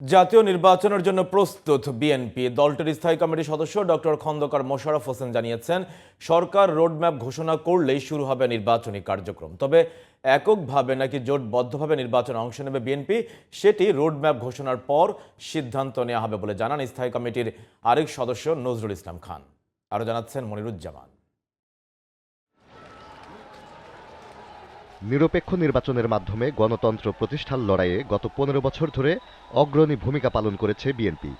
জাতীয় নির্বাচনের জন্য প্রস্তুত বিএনপি। দলটির স্থায়ী কমিটির সদস্য ডক্টর খন্দকার মোশাররফ হোসেন জানিয়েছেন, সরকার রোডম্যাপ ঘোষণা করলেই শুরু হবে নির্বাচনী কার্যক্রম। তবে এককভাবে নাকি জোটবদ্ধভাবে নির্বাচনে অংশ নেবে বিএনপি, সেটি রোডম্যাপ ঘোষণার পর সিদ্ধান্ত নেওয়া হবে বলে জানান স্থায়ী কমিটির আরেক সদস্য নজরুল ইসলাম খান। আরও জানাচ্ছেন মনিরুজ্জামান। নিরপেক্ষ নির্বাচনের মাধ্যমে গণতন্ত্র প্রতিষ্ঠার লড়াইয়ে গত পনেরো বছর ধরে অগ্রণী ভূমিকা পালন করেছে বিএনপি।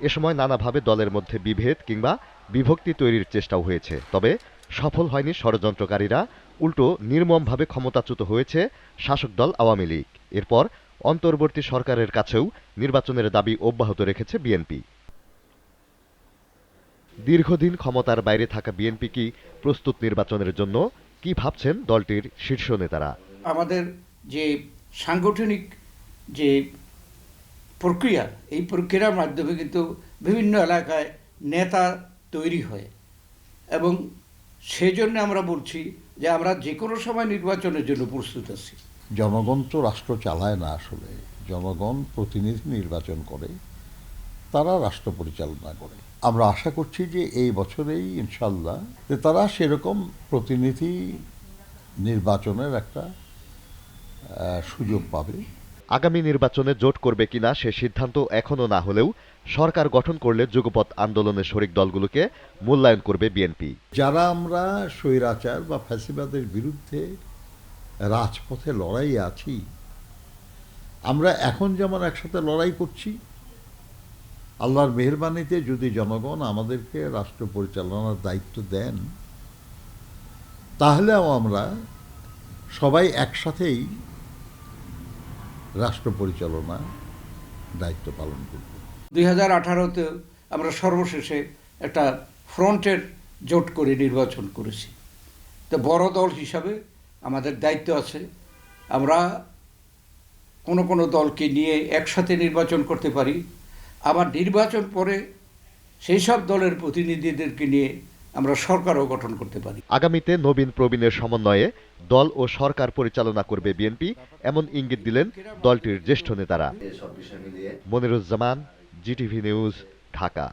এ সময় নানাভাবে দলের মধ্যে বিভেদ কিংবা বিভক্তি তৈরির চেষ্টাও হয়েছে। তবে সফল হয়নি ষড়যন্ত্রকারীরা, উল্টো নির্মমভাবে ক্ষমতাচ্যুত হয়েছে শাসক দল আওয়ামী লীগ। এরপর অন্তর্বর্তী সরকারের কাছেও নির্বাচনের দাবি অব্যাহত রেখেছে বিএনপি। দীর্ঘদিন ক্ষমতার বাইরে থাকা বিএনপি কি প্রস্তুত নির্বাচনের জন্য কি ভাবছেন দলটির শীর্ষ নেতারা? আমাদের যে সাংগঠনিক যে প্রক্রিয়া এই প্রক্রিয়ার মাধ্যমে কিন্তু বিভিন্ন এলাকায় নেতা তৈরি হয়। এবং সেজন্য আমরা বলছি যে আমরা যে কোনো সময় নির্বাচনের জন্য প্রস্তুত আছি। জনগণ তো রাষ্ট্র চালায় না আসলে। জনগণ প্রতিনিধি নির্বাচন করে। তারা রাষ্ট্র পরিচালনা করে। আমরা আশা করছি যে এই বছরেই ইনশাল্লাহ যে তারা সেরকম প্রতিনিধি নির্বাচনের একটা সুযোগ পাবে। আগামী নির্বাচনে জোট করবে কিনা সে সিদ্ধান্ত এখনও না হলেও সরকার গঠন করলে যুগপৎ আন্দোলনের শরিক দলগুলোকে মূল্যায়ন করবে বিএনপি। যারা আমরা স্বৈরাচার বা ফ্যাসিবাদের বিরুদ্ধে রাজপথে লড়াই আছি আমরা এখন যেমন একসাথে লড়াই করছি আল্লাহর মেহরবানিতে যদি জনগণ আমাদেরকে রাষ্ট্র পরিচালনার দায়িত্ব দেন, তাহলেও আমরা সবাই একসাথেই রাষ্ট্র পরিচালনা দায়িত্ব পালন করব। দুই হাজার আঠারোতে আমরা সর্বশেষে একটা ফ্রন্টের জোট করে নির্বাচন করেছি। তো বড় দল হিসাবে আমাদের দায়িত্ব আছে। আমরা কোনো কোনো দলকে নিয়ে একসাথে নির্বাচন করতে পারি। আবার নির্বাচন পরে সেই সব দলের প্রতিনিধিদেরকে নিয়ে আমরা সরকারও গঠন করতে পারি। আগামীতে নবীন প্রবীণের সমন্বয়ে দল ও সরকার পরিচালনা করবে বিএনপি এমন ইঙ্গিত দিলেন দলটির জ্যেষ্ঠ নেতারা। Moniruzzaman GTV news Dhaka.